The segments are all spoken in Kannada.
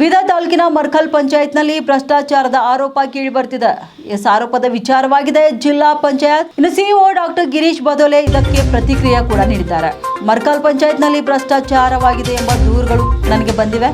ಬೀದರ್ ತಾಲೂಕಿನ ಮರ್ಕಲ್ ಪಂಚಾಯತ್ನಲ್ಲಿ ಭ್ರಷ್ಟಾಚಾರದ ಆರೋಪ ಕೇಳಿಬರ್ತಿದೆ. ಎಸ್ ಆರೋಪದ ವಿಚಾರವಾಗಿದೆ. ಜಿಲ್ಲಾ ಪಂಚಾಯತ್ ಇನ್ನು ಸಿಇಒ ಡಾಕ್ಟರ್ ಗಿರೀಶ್ ಬದೋಲೆ ಇದಕ್ಕೆ ಪ್ರತಿಕ್ರಿಯೆ ಕೂಡ ನೀಡಿದ್ದಾರೆ. ಮರ್ಕಲ್ ಪಂಚಾಯತ್ನಲ್ಲಿ ಭ್ರಷ್ಟಾಚಾರವಾಗಿದೆ ಎಂಬ ದೂರುಗಳು ನನಗೆ ಬಂದಿವೆ.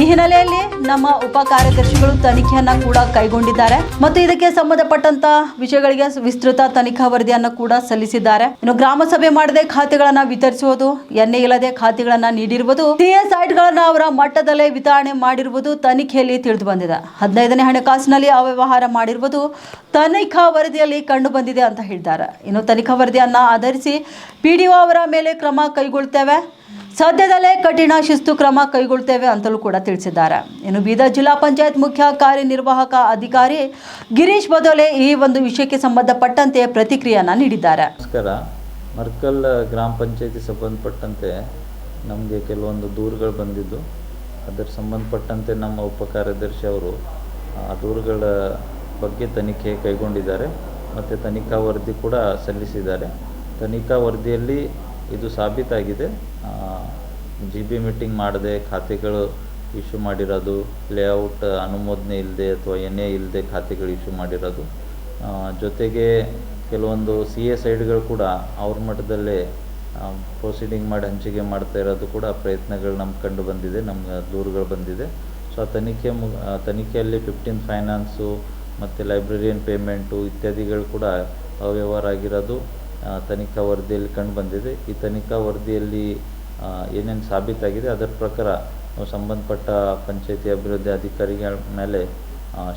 ಈ ಹಿನ್ನೆಲೆಯಲ್ಲಿ ನಮ್ಮ ಉಪ ಕಾರ್ಯದರ್ಶಿಗಳು ತನಿಖೆಯನ್ನ ಕೂಡ ಕೈಗೊಂಡಿದ್ದಾರೆ ಮತ್ತು ಇದಕ್ಕೆ ಸಂಬಂಧಪಟ್ಟಂತ ವಿಷಯಗಳಿಗೆ ವಿಸ್ತೃತ ತನಿಖಾ ವರದಿಯನ್ನು ಕೂಡ ಸಲ್ಲಿಸಿದ್ದಾರೆ. ಇನ್ನು ಗ್ರಾಮ ಸಭೆ ಮಾಡದೆ ಖಾತೆಗಳನ್ನ ವಿತರಿಸುವುದು, ಎಣ್ಣೆ ಇಲ್ಲದೆ ಖಾತೆಗಳನ್ನ ನೀಡಿರುವುದು ಸಿಎಸ್ ಸೈಟ್ಗಳನ್ನ ಅವರ ಮಟ್ಟದಲ್ಲೇ ವಿತರಣೆ ಮಾಡಿರುವುದು ತನಿಖೆಯಲ್ಲಿ ತಿಳಿದು ಬಂದಿದೆ. ಹದಿನೈದನೇ ಹಣಕಾಸಿನಲ್ಲಿ ಅವ್ಯವಹಾರ ಮಾಡಿರುವುದು ತನಿಖಾ ವರದಿಯಲ್ಲಿ ಕಂಡು ಬಂದಿದೆ ಅಂತ ಹೇಳಿದ್ದಾರೆ. ಇನ್ನು ತನಿಖಾ ವರದಿಯನ್ನ ಆಧರಿಸಿ ಪಿಡಿಒ ಅವರ ಮೇಲೆ ಕ್ರಮ ಕೈಗೊಳ್ತೇವೆ. ಸದ್ಯದಲ್ಲೇ ಕಠಿಣ ಶಿಸ್ತು ಕ್ರಮ ಕೈಗೊಳ್ತೇವೆ ಅಂತಲೂ ಕೂಡ ತಿಳಿಸಿದ್ದಾರೆ. ಇನ್ನು ಬೀದರ್ ಜಿಲ್ಲಾ ಪಂಚಾಯತ್ ಮುಖ್ಯ ಕಾರ್ಯನಿರ್ವಾಹಕ ಅಧಿಕಾರಿ ಗಿರೀಶ್ ಬದೋಲೆ ಈ ಒಂದು ವಿಷಯಕ್ಕೆ ಸಂಬಂಧಪಟ್ಟಂತೆ ಪ್ರತಿಕ್ರಿಯೆಯನ್ನು ನೀಡಿದ್ದಾರೆ. ನಮಸ್ಕಾರ. ಮರ್ಕಲ್ ಗ್ರಾಮ ಪಂಚಾಯತಿ ಸಂಬಂಧಪಟ್ಟಂತೆ ನಮಗೆ ಕೆಲವೊಂದು ದೂರುಗಳು ಬಂದಿದ್ದು, ಅದರ ಸಂಬಂಧಪಟ್ಟಂತೆ ನಮ್ಮ ಉಪ ಕಾರ್ಯದರ್ಶಿ ಅವರು, ಆ, ದೂರುಗಳ ಬಗ್ಗೆ ತನಿಖೆ ಕೈಗೊಂಡಿದ್ದಾರೆ. ಮತ್ತು ತನಿಖಾ ವರದಿ ಕೂಡ ಸಲ್ಲಿಸಿದ್ದಾರೆ. ತನಿಖಾ ವರದಿಯಲ್ಲಿ ಇದು ಸಾಬೀತಾಗಿದೆ. ಜಿ ಬಿ ಮೀಟಿಂಗ್ ಮಾಡದೆ ಖಾತೆಗಳು ಇಶ್ಯೂ ಮಾಡಿರೋದು ಲೇಔಟ್ ಅನುಮೋದನೆ ಇಲ್ಲದೆ ಅಥವಾ ಎನ್ ಎ ಇಲ್ಲದೆ ಖಾತೆಗಳು ಇಶ್ಯೂ ಮಾಡಿರೋದು. ಜೊತೆಗೆ ಕೆಲವೊಂದು ಸಿ ಎ ಸೈಡ್ಗಳು ಕೂಡ ಅವ್ರ ಮಟ್ಟದಲ್ಲೇ ಪ್ರೊಸೀಡಿಂಗ್ ಮಾಡಿ ಹಂಚಿಕೆ ಮಾಡ್ತಾ ಇರೋದು ಕೂಡ ಪ್ರಯತ್ನಗಳು ನಮ್ಗೆ ಕಂಡು ಬಂದಿದೆ, ನಮ್ಗೆ ದೂರುಗಳು ಬಂದಿದೆ. ಸೊ ಆ ತನಿಖೆ ಮು ತನಿಖೆಯಲ್ಲಿ ಫಿಫ್ಟೀನ್ ಫೈನಾನ್ಸು ಮತ್ತು ಲೈಬ್ರರಿಯನ್ ಪೇಮೆಂಟು ಇತ್ಯಾದಿಗಳು ಕೂಡ ಅವ್ಯವಹಾರ ಆಗಿರೋದು. ತನಿಖಾ ವರದಿಯಲ್ಲಿ ಕಂಡು ಬಂದಿದೆ. ಈ ತನಿಖಾ ವರದಿಯಲ್ಲಿ ಏನೇನು ಸಾಬೀತಾಗಿದೆ, ಅದರ ಪ್ರಕಾರ ಸಂಬಂಧಪಟ್ಟ ಪಂಚಾಯತಿ ಅಭಿವೃದ್ಧಿ ಅಧಿಕಾರಿಗಳ ಮೇಲೆ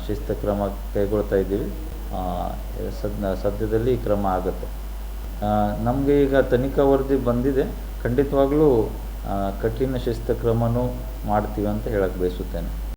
ಶಿಸ್ತು ಕ್ರಮ ಕೈಗೊಳ್ತಾ ಇದ್ದೀವಿ. ಸದ್ಯದಲ್ಲಿ ಕ್ರಮ ಆಗುತ್ತೆ. ನಮಗೆ ಈಗ ತನಿಖಾ ವರದಿ ಬಂದಿದೆ. ಖಂಡಿತವಾಗ್ಲೂ ಕಠಿಣ ಶಿಸ್ತು ಕ್ರಮನೂ ಮಾಡ್ತೀವಿ ಅಂತ ಹೇಳಕ್ಕೆ ಬಯಸುತ್ತೇನೆ.